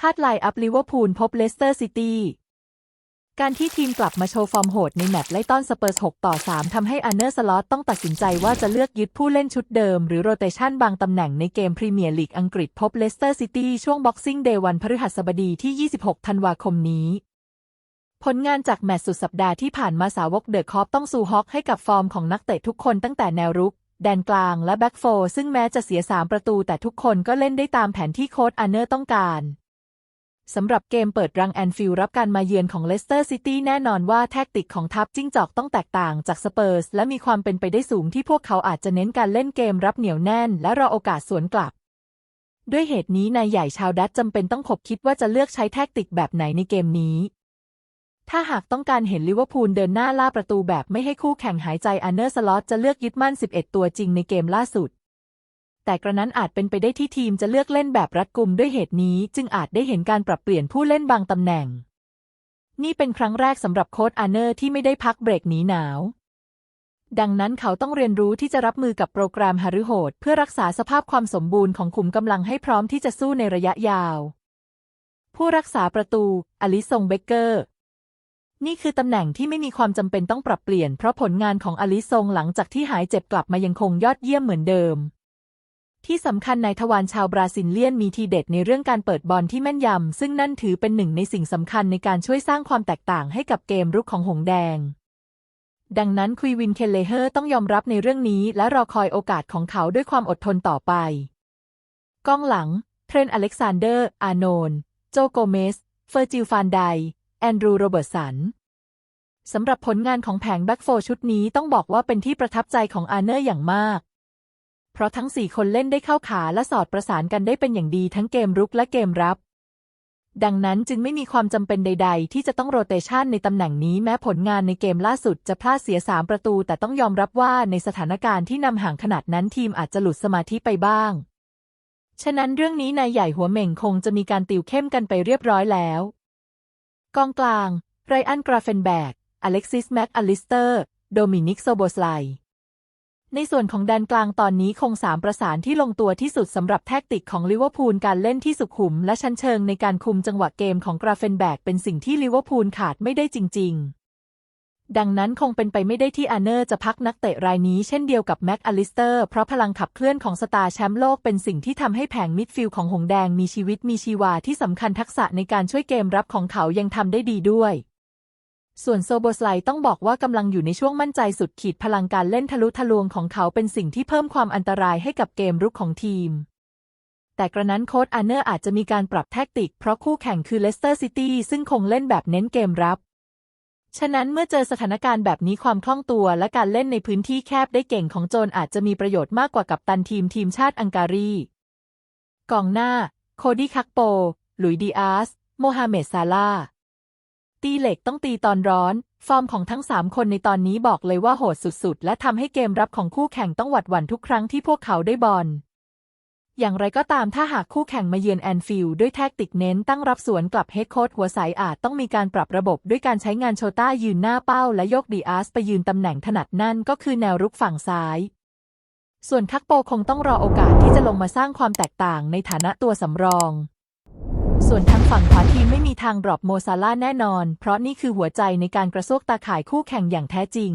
คาดไลน์อัพลิเวอร์พูลพบเลสเตอร์ซิตี้ การที่ทีมกลับมาโชว์ฟอร์มโหดในแมตช์ไล่ต้อนสเปอร์ส 6 ต่อ 3 ทำให้อันเนอร์สล็อตต้องตัดสินใจว่าจะเลือกยึดผู้เล่นชุดเดิม หรือโรเตชันบางตำแหน่งในเกมพรีเมียร์ลีกอังกฤษพบเลสเตอร์ซิตี้ช่วงบ็อกซิ่งเดย์วันพฤหัสบดีที่ 26 ธันวาคมนี้ผลงานจากแมตช์สุดสัปดาห์ที่ผ่านมาสาวกเดอะคอปต้องสู้ฮอกให้กับฟอร์มของนักเตะทุกคนตั้งแต่แนวรุก แดนกลางและแบ็กโฟร์ซึ่งแม้จะเสีย 3 ประตูแต่ทุกคนก็เล่นได้ตามแผนที่โค้ชอันเนอร์ต้องการ สำหรับเกมเปิดรังแอนฟิลด์รับการมาเยือนของเลสเตอร์ซิตี้แน่นอนว่าแทคติกของทัพจิ้งจอกต้องแตกต่างจากสเปอร์สและมีความเป็นไปได้สูงที่พวกเขาอาจจะเน้นการเล่นเกมรับเหนียวแน่น และรอโอกาสสวนกลับ ด้วยเหตุนี้นายใหญ่ชาวดัตจำเป็นต้องขบคิดว่าจะเลือกใช้แทคติกแบบไหนในเกมนี้ ถ้าหากต้องการเห็นลิเวอร์พูลเดินหน้าล่าประตูแบบไม่ให้คู่แข่งหายใจอันเนอร์สล็อตจะเลือกยึดมั่น 11 ตัวจริงในเกมล่าสุด แต่กระนั้นอาจเป็นไปได้ที่ทีมจะเลือกเล่นแบบรัดกุมด้วยเหตุนี้ จึงอาจได้เห็นการปรับเปลี่ยนผู้เล่นบางตำแหน่ง นี่เป็นครั้งแรกสำหรับโค้ชอาเนอร์ที่ไม่ได้พักเบรกหนีหนาว ดังนั้นเขาต้องเรียนรู้ที่จะรับมือกับโปรแกรมฮารุโหด เพื่อรักษาสภาพความสมบูรณ์ของขุมกำลังให้พร้อมที่จะสู้ในระยะยาว ผู้รักษาประตู อลิซงเบเกอร์นี่คือตำแหน่งที่ไม่มีความจำเป็นต้องปรับเปลี่ยน เพราะผลงานของอลิซงหลังจากที่หายเจ็บกลับมายังคงยอดเยี่ยมเหมือนเดิม ที่สำคัญนายทวารชาวบราซิลเลียนมีทีเด็ดในเรื่องการเปิดบอลที่แม่นยำ ซึ่งนั่นถือเป็นหนึ่งในสิ่งสำคัญในการช่วยสร้างความแตกต่างให้กับเกมรุกของหงแดง ดังนั้นคุยวินเคเลเฮอร์ต้องยอมรับในเรื่องนี้ และรอคอยโอกาสของเขาด้วยความอดทนต่อไปกองหลัง เทรนอเล็กซานเดอร์ อาโนน โจโกเมส เฟอร์จิลฟานได แอนดรูโรเบิร์ตสันสำหรับผลงานของแผงแบ็กโฟชุดนี้ต้องบอกว่าเป็นที่ประทับใจของอาร์เนอร์อย่างมาก เพราะทั้งสี่คนเล่นได้เข้าขาและสอดประสานกันได้เป็นอย่างดีทั้งเกมรุกและเกมรับ ดังนั้นจึงไม่มีความจำเป็นใด ๆ ที่จะต้องโรเตชันในตำแหน่งนี้แม้ผลงานในเกมล่าสุดจะพลาดเสียสามประตู แต่ต้องยอมรับว่าในสถานการณ์ที่นำห่างขนาดนั้นทีมอาจจะหลุดสมาธิไปบ้าง ฉะนั้นเรื่องนี้นายใหญ่หัวเหม่งคงจะมีการติวเข้มกันไปเรียบร้อยแล้วกองกลาง ไรอันกราเฟนแบก อเล็กซิสแม็กอลิสเตอร์ โดมินิกโซโบสไล ในส่วนของแดนกลางตอนนี้คงสามประสานที่ลงตัวที่สุดสำหรับแทคติกของลิเวอร์พูลการเล่นที่สุขุม และชั้นเชิงในการคุมจังหวะเกมของกราเฟนแบกเป็นสิ่งที่ลิเวอร์พูลขาดไม่ได้จริง ๆ ดังนั้นคงเป็นไปไม่ได้ที่อาร์เนอร์จะพักนักเตะรายนี้เช่นเดียวกับแม็กอลิสเตอร์ เพราะพลังขับเคลื่อนของสตาร์แชมป์โลกเป็นสิ่งที่ทำให้แผงมิดฟิลด์ของหงแดงมีชีวิตมีชีวาที่สำคัญทักษะในการช่วยเกมรับของเขายังทำได้ดีด้วย ส่วนโซโบสไลต้องบอกว่ากำลังอยู่ในช่วงมั่นใจสุดขีดพลังการเล่นทะลุทะลวงของเขาเป็นสิ่งที่เพิ่มความอันตรายให้กับเกมรุกของทีม แต่กระนั้นโค้ชอาร์เนอร์อาจจะมีการปรับแทคติก เพราะคู่แข่งคือเลสเตอร์ซิตี้ซึ่งคงเล่นแบบเน้นเกมรับ ฉะนั้นเมื่อเจอสถานการณ์แบบนี้ความคล่องตัวและการเล่นในพื้นที่แคบได้เก่งของโจนอาจจะมีประโยชน์มากกว่ากับตันทีมทีมชาติอังการีกองหน้า โคดี้คักโป หลุยดีอาส โมฮัมเหม็ดซาลาห์ ตีเหล็กต้องตีตอนร้อน ฟอร์มของทั้ง 3 คนในตอนนี้บอกเลยว่าโหดสุดๆ และทำให้เกมรับของคู่แข่งต้องหวัดหวั่นทุกครั้งที่พวกเขาได้บอล อย่างไรก็ตามถ้าหากคู่แข่งมาเยือนแอนฟิลด์ด้วยแทคติกเน้นตั้งรับสวนกลับเฮดโค้ชหัวสายอาจต้องมีการปรับระบบด้วยการใช้งานโชต้ายืนหน้าเป้า และยกดีอาร์สไปยืนตำแหน่งถนัดนั่นก็คือแนวรุกฝั่งซ้ายส่วนคักโปคงต้องรอโอกาสที่จะลงมาสร้างความแตกต่างในฐานะตัวสำรอง ส่วนทางฝั่งขวาทีมไม่มีทางดรอปโมซาล่าแน่นอน เพราะนี่คือหัวใจในการกระซวกตาข่ายคู่แข่งอย่างแท้จริง